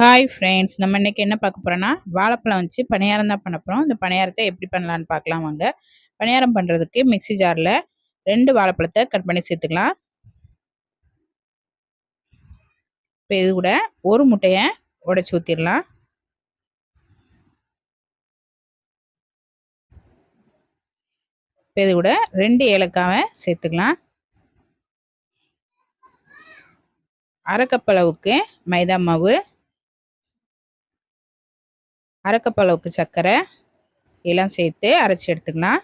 Hi friends நம்ம இன்றைக்கி என்ன பார்க்க போகிறோன்னா வாழைப்பழம் வச்சு பணியாரம் தான் பண்ண போகிறோம் இந்த பணியாரத்தை எப்படி பண்ணலான்னு பார்க்கலாம் வாங்க. பணியாரம் பண்ணுறதுக்கு மிக்சி ஜாரில் ரெண்டு வாழைப்பழத்தை கட் பண்ணி சேர்த்துக்கலாம். இப்போ இது கூட ஒரு முட்டையை உடச்சி ஊற்றிடலாம் இப்போ இது கூட ரெண்டு ஏலக்காவை சேர்த்துக்கலாம். அரை கப் அளவுக்கு மைதா மாவு அரைக்கப்பளவுக்கு சர்க்கரை எல்லாம் சேர்த்து அரைச்சி எடுத்துக்கலாம்.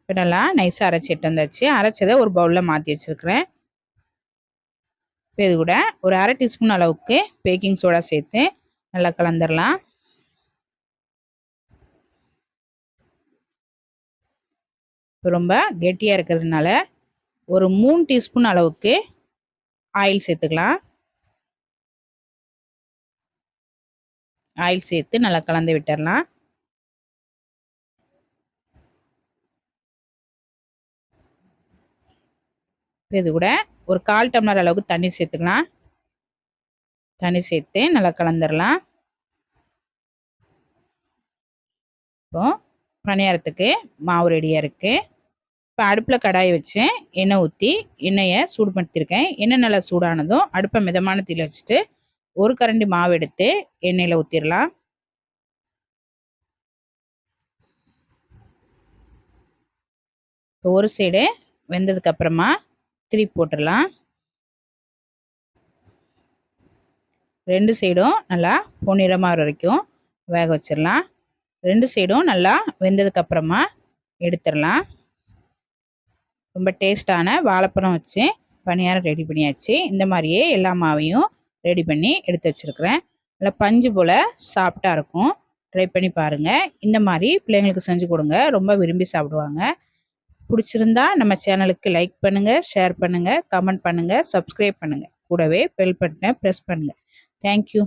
இப்போ நல்லா நைஸாக அரைச்சி எடுத்து வந்தாச்சு. அரைச்சதை ஒரு பவுலில் மாற்றி வச்சுருக்கிறேன். இப்போ இது கூட ஒரு அரை டீஸ்பூன் அளவுக்கு பேக்கிங் சோடா சேர்த்து நல்லா கலந்துடலாம் இப்போ ரொம்ப கெட்டியாக இருக்கிறதுனால ஒரு மூணு டீஸ்பூன் அளவுக்கு ஆயில் சேர்த்துக்கலாம். ஆயில் சேர்த்து நல்லா கலந்து விட்டுடலாம் இது கூட ஒரு கால் டம்ளர் அளவுக்கு தண்ணி சேர்த்துக்கலாம். தண்ணி சேர்த்து நல்லா கலந்துடலாம் இப்போ பணியாரத்துக்கு மாவு ரெடியாக இருக்குது இப்போ அடுப்பில் கடாயை வச்சு எண்ணெய் ஊற்றி எண்ணெயை சூடுபடுத்தியிருக்கேன் எண்ணெய் நல்லா சூடானதும் அடுப்பை மிதமான தீயில் வச்சுட்டு ஒரு கரண்டி மாவு எடுத்து எண்ணெயில் ஊற்றிடலாம் ஒரு சைடு வெந்ததுக்கு அப்புறமா திருப்பி போட்டுடலாம் ரெண்டு சைடும் நல்லா பொன்னிறமாக வரைக்கும் வேக வச்சிடலாம் ரெண்டு சைடும் நல்லா வெந்ததுக்கு அப்புறமா எடுத்துடலாம் ரொம்ப டேஸ்டான வாழைப்பழம் வச்சு பணியாரம் ரெடி பண்ணியாச்சு. இந்த மாதிரியே எல்லா மாவையும் ரெடி பண்ணி எடுத்து வச்சுருக்கிறேன். நல்லா பஞ்சு போல் சாஃப்டாக இருக்கும். ட்ரை பண்ணி பாருங்கள் இந்த மாதிரி பிள்ளைங்களுக்கு செஞ்சு கொடுங்க. ரொம்ப விரும்பி சாப்பிடுவாங்க. பிடிச்சிருந்தா நம்ம சேனலுக்கு லைக் பண்ணுங்கள் ஷேர் பண்ணுங்கள் கமெண்ட் பண்ணுங்கள் சப்ஸ்கிரைப் பண்ணுங்கள் கூடவே பெல் பட்டனை ப்ரெஸ் பண்ணுங்கள் தேங்க்யூ